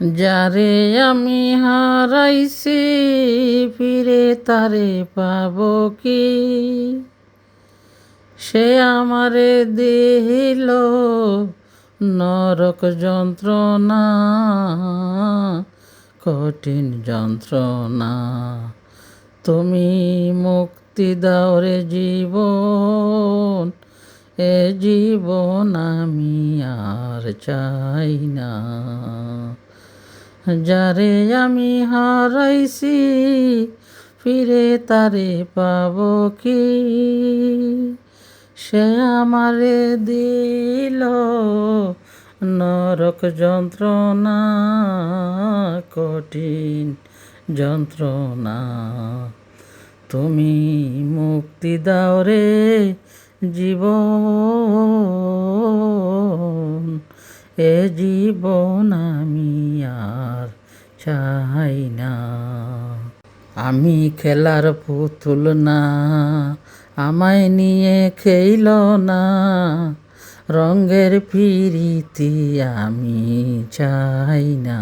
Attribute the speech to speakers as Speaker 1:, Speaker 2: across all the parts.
Speaker 1: যারে আমি হারাইছি, ফিরে তারে পাব কি? সে আমারে দিল নরক যন্ত্রণা, কঠিন যন্ত্রণা। তুমি মুক্তি দাও রে জীবন, এ জীবন আমি আর চাই না। যারে আমি হারাইছি, ফিরে তারে পাব কি? সে আমারে দিল নরক যন্ত্রণা, কঠিন যন্ত্রণা। তুমি মুক্তি দাও রে জীবন, এ জীবন আমি আর চাই না। আমি খেলার পুতুল না, আমায় নিয়ে খেইল না। রঙের পিরিতি আমি চাই না।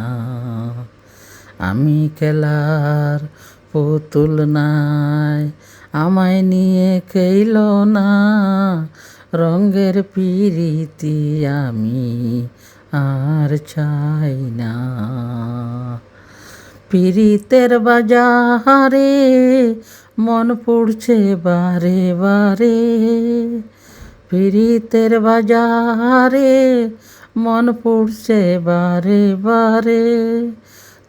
Speaker 1: আমি খেলার পুতুল নাই, আমায় নিয়ে খেইল না। রঙের পিরিতি আমি আর চাই না। পিরিতের বাজারে মন পড়ছে বারে বারে। পিরিতের বাজারে মন পড়ছে বারে বারে।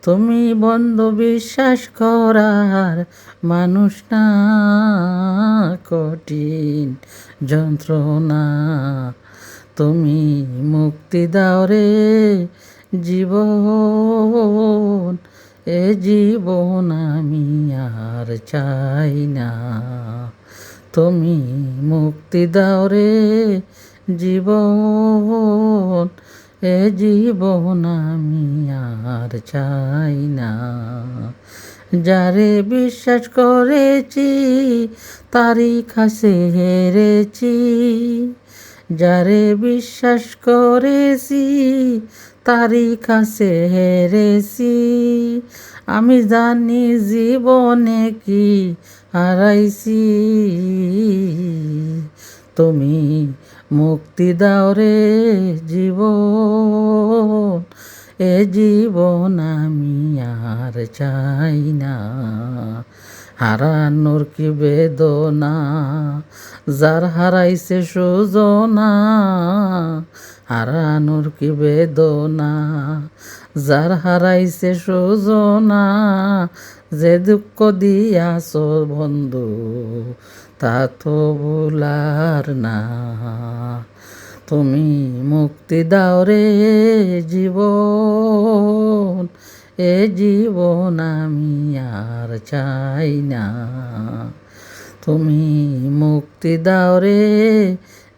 Speaker 1: তুমি বন্ধ বিশ্বাস করার মানুষ না, কঠিন যন্ত্রণা। তুমি মুক্তি দাও রে জীবন। এ জীবন আমি আর চাই না। তুমি মুক্তি দাও রে জীবন। এ জীবন আমি আর চাই না। যারে বিশ্বাস করেছি, তারই কাছে হেরেছি। যারে বিশ্বাস করেছি, তারই কাছে হেরেছি। আমি জানি জীবনে কি হারাইছি। তুমি মুক্তি দাও রে জীবন, এ জীবন আমি আর চাই না। হারানোর কি বেদনা? যার হারাইছে সুজনা, হারানোর কি বেদনা? যার হারাইছে সুজনা, যে দুঃখ দিয়াছ বন্ধু, তা তো ভুলার না। তুমি মুক্তি দাও রে জীবন এ জীবন আমি আর চাই না। তুমি মুক্তি দাও রে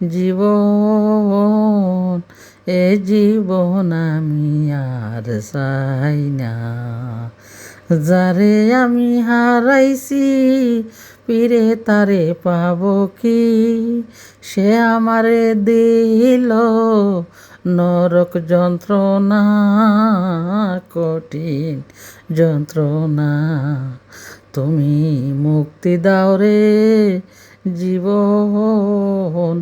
Speaker 1: জীবন, এ জীবন আমি আর চাই না। যারে আমি হারাইছি, পিরে তারে পাব কি? সে আমারে দিল নরক যন্ত্রণা, কঠিন যন্ত্রণা। তুমি মুক্তি দাও রে জীবন,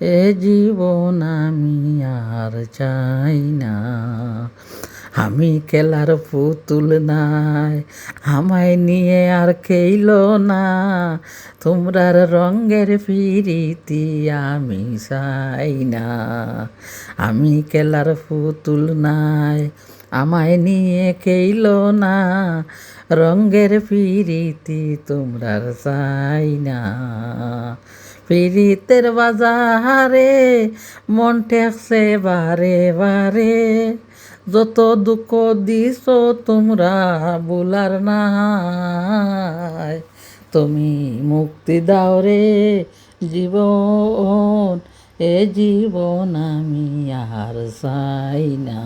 Speaker 1: এ জীবন আমি আর চাই না। আমি খেলার পুতুল নাই, আমায় নিয়ে আর খেইল না। তোমরার রঙের ফিরিতি আমি চাই না। আমি খেলার পুতুল নাই, আমায় নিয়ে খেইল না। রঙের ফিরিতি তোমরার চাই না। পিরিতের বাজারে মন ঠেকছে বারে বারে যত দুঃখ দিছ তোমরা বুলার নাই। তুমি মুক্তি দাও রে জীবন, এ জীবন আমি আর চাই না।